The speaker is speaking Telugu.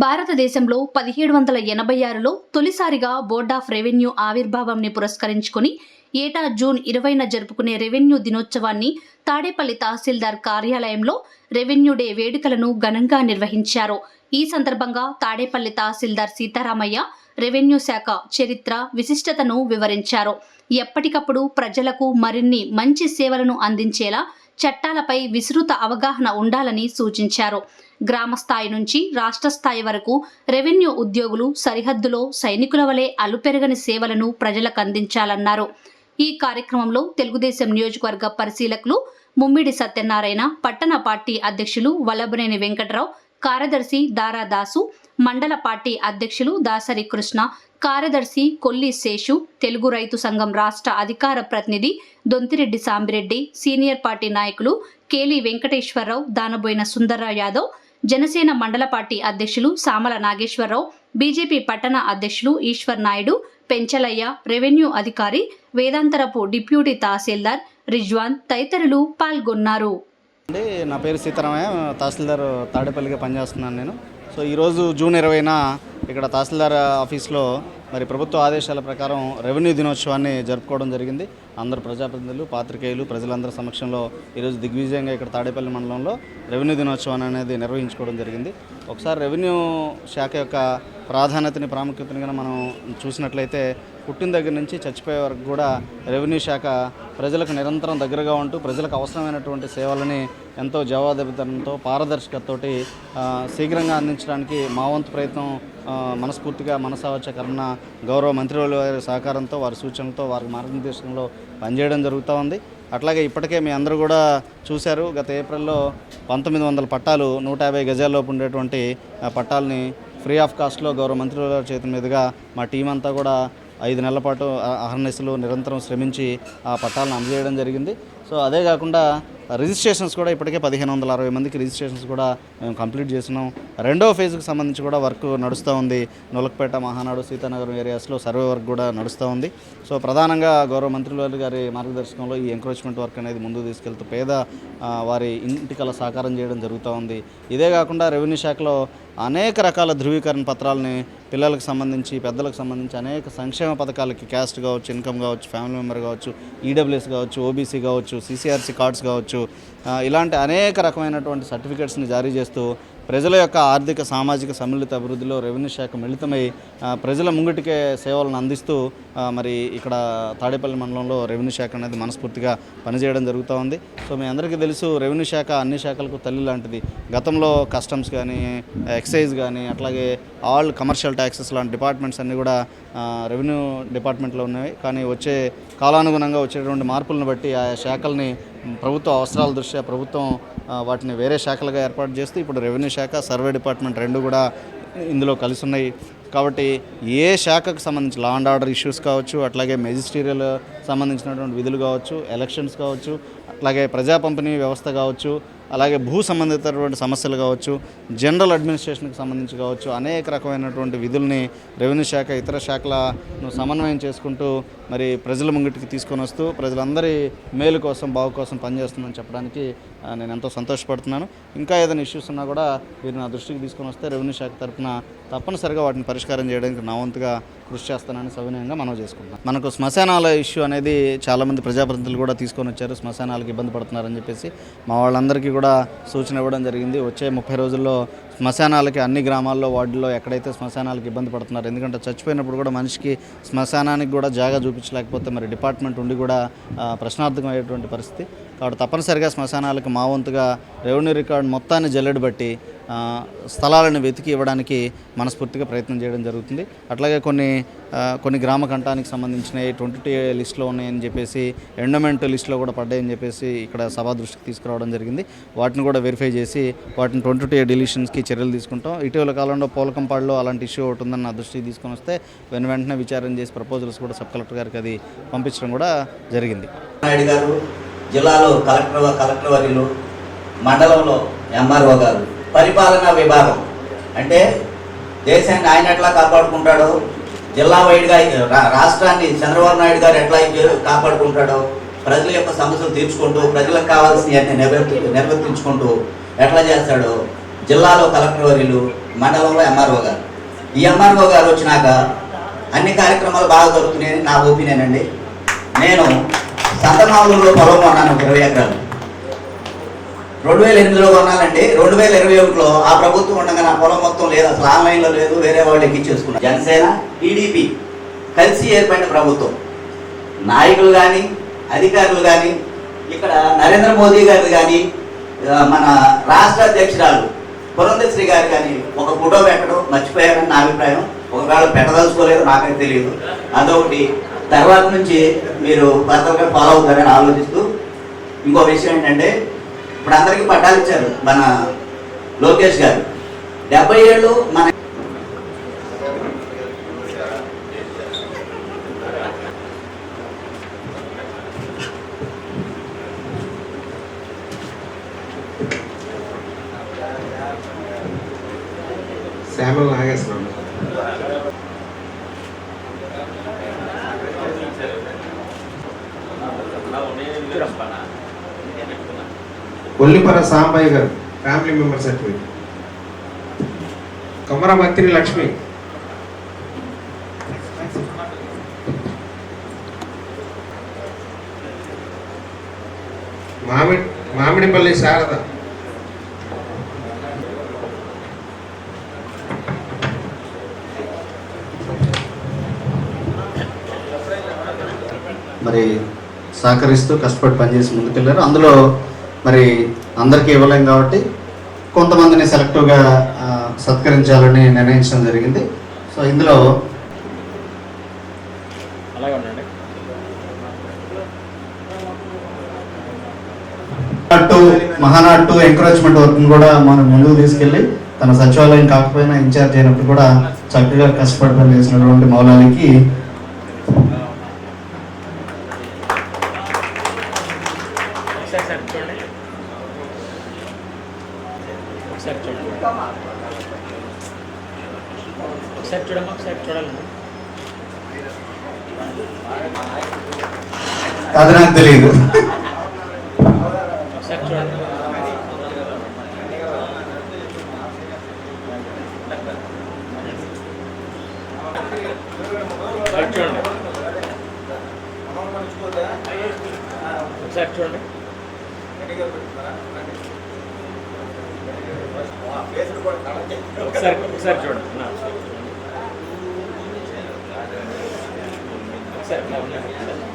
భారతదేశంలో పదిహేడు వందల ఎనభై ఆరులో తొలిసారిగా బోర్డ్ ఆఫ్ రెవెన్యూ ఆవిర్భావంని పురస్కరించుకుని ఏటా జూన్ ఇరవైన జరుపుకునే రెవెన్యూ దినోత్సవాన్ని తాడేపల్లి తహసీల్దార్ కార్యాలయంలో రెవెన్యూ డే వేడుకలను ఘనంగా నిర్వహించారు. ఈ సందర్భంగా తాడేపల్లి తహసీల్దార్ సీతారామయ్య రెవెన్యూ శాఖ చరిత్ర విశిష్టతను వివరించారు. ఎప్పటికప్పుడు ప్రజలకు మరిన్ని మంచి సేవలను అందించేలా చట్టాలపై విస్తృత అవగాహన ఉండాలని సూచించారు. గ్రామ స్థాయి నుంచి రాష్ట్ర స్థాయి వరకు రెవెన్యూ ఉద్యోగులు సరిహద్దులో సైనికుల వలె అలుపెరగని సేవలను ప్రజలకు అందించాలన్నారు. ఈ కార్యక్రమంలో తెలుగుదేశం నియోజకవర్గ పరిశీలకులు ముమ్మిడి సత్యనారాయణ పట్టణ పార్టీ అధ్యక్షులు వల్లభనేని వెంకటరావు కార్యదర్శి దారా దాసు మండల పార్టీ అధ్యక్షులు దాసరి కృష్ణ కార్యదర్శి కొల్లి శేషు తెలుగు రైతు సంఘం రాష్ట్ర అధికార ప్రతినిధి దొంతిరెడ్డి సాంబిరెడ్డి సీనియర్ పార్టీ నాయకులు కేలి వెంకటేశ్వరరావు దానబోయిన సుందర్రావు యాదవ్ జనసేన మండల పార్టీ అధ్యక్షులు సామల నాగేశ్వరరావు బీజేపీ పట్టణ అధ్యక్షులు ఈశ్వర్ నాయుడు పెంచలయ్య రెవెన్యూ అధికారి వేదాంతరపు డిప్యూటీ తహసీల్దార్ రిజ్వాన్ తదితరులు పాల్గొన్నారు. నా పేరు సీతారామయ్య తహసీల్దార్ తాడేపల్లిగా పనిచేస్తున్నాను నేను. సో ఈరోజు జూన్ ఇరవైన ఇక్కడ తహసీల్దార్ ఆఫీస్లో మరి ప్రభుత్వ ఆదేశాల ప్రకారం రెవెన్యూ దినోత్సవాన్ని జరుపుకోవడం జరిగింది. అందరు ప్రజాప్రతినిధులు పాత్రికేయులు ప్రజలందరి సమక్షంలో ఈరోజు దిగ్విజయంగా ఇక్కడ తాడేపల్లి మండలంలో రెవెన్యూ దినోత్సవాన్ని అనేది నిర్వహించుకోవడం జరిగింది. ఒకసారి రెవెన్యూ శాఖ యొక్క ప్రాధాన్యతని ప్రాముఖ్యతని కనుక మనం చూసినట్లయితే పుట్టిన దగ్గర నుంచి చచ్చిపోయే వరకు కూడా రెవెన్యూ శాఖ ప్రజలకు నిరంతరం దగ్గరగా ఉంటూ ప్రజలకు అవసరమైనటువంటి సేవలని ఎంతో జవాబుదారితనంతో పారదర్శకతతోటి శీఘ్రంగా అందించడానికి మా వంతు ప్రయత్నం మనస్ఫూర్తిగా మనసావచ్చ కర్ణ గౌరవ మంత్రివర్యుల వారి సహకారంతో వారి సూచనలతో వారి మార్గనిర్దేశంలో పనిచేయడం జరుగుతూ ఉంది. అట్లాగే ఇప్పటికే మీ అందరూ కూడా చూశారు గత ఏప్రిల్లో పంతొమ్మిది వందల పట్టాలు నూట యాభై గజాల్లోపు ఉండేటువంటి ఆ, పట్టాలని ఫ్రీ ఆఫ్ కాస్ట్లో గౌరవ మంత్రివర్యుల వారి మీదుగా మా టీం అంతా కూడా ఐదు నెలల పాటు అహర్నిశలు నిరంతరం శ్రమించి ఆ పట్టాలను అందజేయడం జరిగింది. సో అదే కాకుండా రిజిస్ట్రేషన్స్ కూడా ఇప్పటికే పదిహేను వందల అరవై మందికి రిజిస్ట్రేషన్స్ కూడా మేము కంప్లీట్ చేసినాం రెండో ఫేజ్కి సంబంధించి కూడా వర్క్ నడుస్తూ ఉంది. నొలకపేట మహానాడు సీతానగరం ఏరియాస్లో సర్వే వర్క్ కూడా నడుస్తూ ఉంది. సో ప్రధానంగా గౌరవ మంత్రులు గారి మార్గదర్శకంలో ఈ ఎంక్రోచ్మెంట్ వర్క్ అనేది ముందు తీసుకెళ్తూ పేద వారి ఇంటికల సాకారం చేయడం జరుగుతూ ఉంది. ఇదే కాకుండా రెవెన్యూ శాఖలో అనేక రకాల ధృవీకరణ పత్రాలని పిల్లలకు సంబంధించి పెద్దలకు సంబంధించి అనేక సంక్షేమ పథకాలకి క్యాస్ట్ కావచ్చు ఇన్కమ్ కావచ్చు ఫ్యామిలీ మెంబర్ కావచ్చు ఈడబ్ల్యూఎస్ కావచ్చు ఓబీసీ కావచ్చు సిసిఆర్సీ కార్డ్స్ కావచ్చు ఇలాంటి అనేక రకమైనటువంటి సర్టిఫికేట్స్ని జారీ చేస్తూ ప్రజల యొక్క ఆర్థిక సామాజిక సమ్మిళిత అభివృద్ధిలో రెవెన్యూ శాఖ మిళితమై ప్రజల ముంగిటికే సేవలను అందిస్తూ మరి ఇక్కడ తాడేపల్లి మండలంలో రెవెన్యూ శాఖ అనేది మనస్ఫూర్తిగా పనిచేయడం జరుగుతూ ఉంది. సో మీ అందరికీ తెలుసు రెవెన్యూ శాఖ అన్ని శాఖలకు తల్లి లాంటిది. గతంలో కస్టమ్స్ కానీ ఎక్సైజ్ కానీ అట్లాగే ఆల్ కమర్షియల్ ట్యాక్సెస్ లాంటి డిపార్ట్మెంట్స్ అన్నీ కూడా రెవెన్యూ డిపార్ట్మెంట్లో ఉన్నాయి. కానీ వచ్చే కాలానుగుణంగా వచ్చేటువంటి మార్పులను బట్టి ఆ శాఖల్ని ప్రభుత్వ అవసరాల దృష్ట్యా ప్రభుత్వం వాటిని వేరే శాఖలుగా ఏర్పాటు చేస్తూ ఇప్పుడు రెవెన్యూ శాఖ సర్వే డిపార్ట్మెంట్ రెండు కూడా ఇందులో కలిసి ఉన్నాయి కాబట్టి ఏ శాఖకు సంబంధించి లా అండ్ ఆర్డర్ ఇష్యూస్ కావచ్చు అట్లాగే మెజిస్టీరియల్ సంబంధించినటువంటి విధులు కావచ్చు ఎలక్షన్స్ కావచ్చు అట్లాగే ప్రజా పంపిణీ వ్యవస్థ కావచ్చు అలాగే భూ సంబంధితటువంటి సమస్యలు కావచ్చు జనరల్ అడ్మినిస్ట్రేషన్కి సంబంధించి కావచ్చు అనేక రకమైనటువంటి విధుల్ని రెవెన్యూ శాఖ ఇతర శాఖలను సమన్వయం చేసుకుంటూ మరి ప్రజల ముంగిటికి తీసుకొని వస్తూ ప్రజలందరి మేలు కోసం బాగు కోసం పనిచేస్తుందని చెప్పడానికి నేను ఎంతో సంతోషపడుతున్నాను. ఇంకా ఏదైనా ఇష్యూస్ ఉన్నా కూడా మీరు నా దృష్టికి తీసుకొని వస్తే రెవెన్యూ శాఖ తరఫున తప్పనిసరిగా వాటిని పరిష్కారం చేయడానికి నా వంతుగా కృషి చేస్తానని సవినయంగా మనం చేసుకుంటున్నాం మనకు శ్మశానాల ఇష్యూ అనేది చాలామంది ప్రజాప్రతినిధులు కూడా తీసుకొని వచ్చారు. శ్మశానాలకు ఇబ్బంది పడుతున్నారని చెప్పేసి మా వాళ్ళందరికీ కూడా సూచన ఇవ్వడం జరిగింది. వచ్చే ముప్పై రోజుల్లో శ్మశానాలకి అన్ని గ్రామాల్లో వార్డుల్లో ఎక్కడైతే శ్మశానాలకు ఇబ్బంది పడుతున్నారు ఎందుకంటే చచ్చిపోయినప్పుడు కూడా మనిషికి శ్మశానానికి కూడా జాగా చూపించలేకపోతే మరి డిపార్ట్మెంట్ ఉండి కూడా ప్రశ్నార్థకం అయ్యేటువంటి పరిస్థితి. కాబట్టి తప్పనిసరిగా శ్మశానాలకు మా వంతుగా రెవెన్యూ రికార్డు మొత్తాన్ని జల్లెడబట్టి స్థలాలను వెతికి ఇవ్వడానికి మనస్ఫూర్తిగా ప్రయత్నం చేయడం జరుగుతుంది. అట్లాగే కొన్ని కొన్ని గ్రామ కంఠానికి సంబంధించిన ట్వంటీ టూ లిస్టులో ఉన్నాయని చెప్పేసి ఎండోమెంట్ లిస్టులో కూడా పడ్డాయని చెప్పేసి ఇక్కడ సభా దృష్టికి తీసుకురావడం జరిగింది. వాటిని కూడా వెరిఫై చేసి వాటిని ట్వంటీ టూ డిలీషన్స్కి చర్యలు తీసుకుంటాం. ఇటీవల కాలంలో పోలకంపాడులో అలాంటి ఇష్యూ ఒకటి ఉందని నా దృష్టికి తీసుకొని వస్తే వెను వెంటనే విచారణ చేసి ప్రపోజల్స్ కూడా సబ్ కలెక్టర్ గారికి అది పంపించడం కూడా జరిగింది. నాయుడు గారు జిల్లాలో కలెక్టర్ కలెక్టర్ వర్యులు మండలంలో ఎంఆర్ఓ గారు. పరిపాలనా విభాగం. అంటే దేశాన్ని ఆయన ఎట్లా కాపాడుకుంటాడో జిల్లా వైడ్గా రా- రాష్ట్రాన్ని చంద్రబాబు నాయుడు గారు ఎట్లా ఇచ్చే- కాపాడుకుంటాడో ప్రజల యొక్క సమస్యలు తీర్చుకుంటూ ప్రజలకు కావాల్సినవన్నీ నిర్వర్తి నిర్వర్తించుకుంటూ ఎట్లా చేస్తాడో జిల్లాలో కలెక్టర్ వర్యులు మండలంలో ఎంఆర్ఓ గారు. ఈ ఎంఆర్ఓ గారు వచ్చినాక అన్ని కార్యక్రమాలు బాగా దొరుకుతున్నాయని నా ఒపీనియన్ అండి. నేను సంతమావులలో పొలం కొన్నాను ఒక ఇరవై ఎకరాలు. రెండు వేల ఎనిమిదిలో కొనాలంటే రెండు వేల ఇరవై ఒకటిలో ఆ ప్రభుత్వం ఉండగా నా పొలం మొత్తం లేదు అసలు ఆన్లైన్లో లేదు వేరే వాళ్ళు ఎక్కించేసుకున్నారు జనసేన టీడీపీ కలిసి ఏర్పడిన ప్రభుత్వం. నాయకులు కానీ అధికారులు కానీ ఇక్కడ నరేంద్ర మోదీ గారు కానీ మన రాష్ట్ర అధ్యక్షురాలు పురంధశ్రీ గారు కానీ ఒక ఫోటో పెట్టడం మర్చిపోయారని నా అభిప్రాయం. ఒకవేళ పెట్టదలుచుకోలేదు నాకైతే తెలియదు. అదొకటి. తర్వాత నుంచి మీరు భర్తలుగా ఫాలో అవుతారని ఆలోచిస్తూ ఇంకో విషయం ఏంటంటే ఇప్పుడు అందరికీ పట్టాలు ఇచ్చారు మన లోకేష్ గారు. డెబ్బై ఏళ్ళు మన శ్యామల నాగేశ్వరరావు. కొల్లిపర సాంబయ్య గారు family member certificate Komaramatri Lakshmi. మామిడి మామిడిపల్లి శారద. మరి సహకరిస్తూ కష్టపడి పనిచేసి ముందుకెళ్ళారు అందులో మరి అందరికీ ఇవ్వలేం కాబట్టి కొంతమందిని సెలెక్టివ్గా సత్కరించాలని నిర్ణయించడం జరిగింది. సో ఇందులో మహానాడ్ టు ఎంకరేజ్మెంట్ వర్క్ కూడా మనం ముందుకు తీసుకెళ్ళి తన సచివాలయం కాకపోయినా ఇన్ఛార్జ్ అయినప్పుడు కూడా చక్కగా కష్టపడి పనిచేసినటువంటి మౌలానికి ఒకసారి సార్ చూడండి. ఒకసారి చూడండి. ఒకసారి చూడమ్మా ఒకసారి చూడాలమ్మా. అది నాకు తెలియదు ఒకసారి చూడండి చూడండి. ఒకసారి చూడండి. ఒకసారి ఒకసారి చూడండి. ఒకసారి.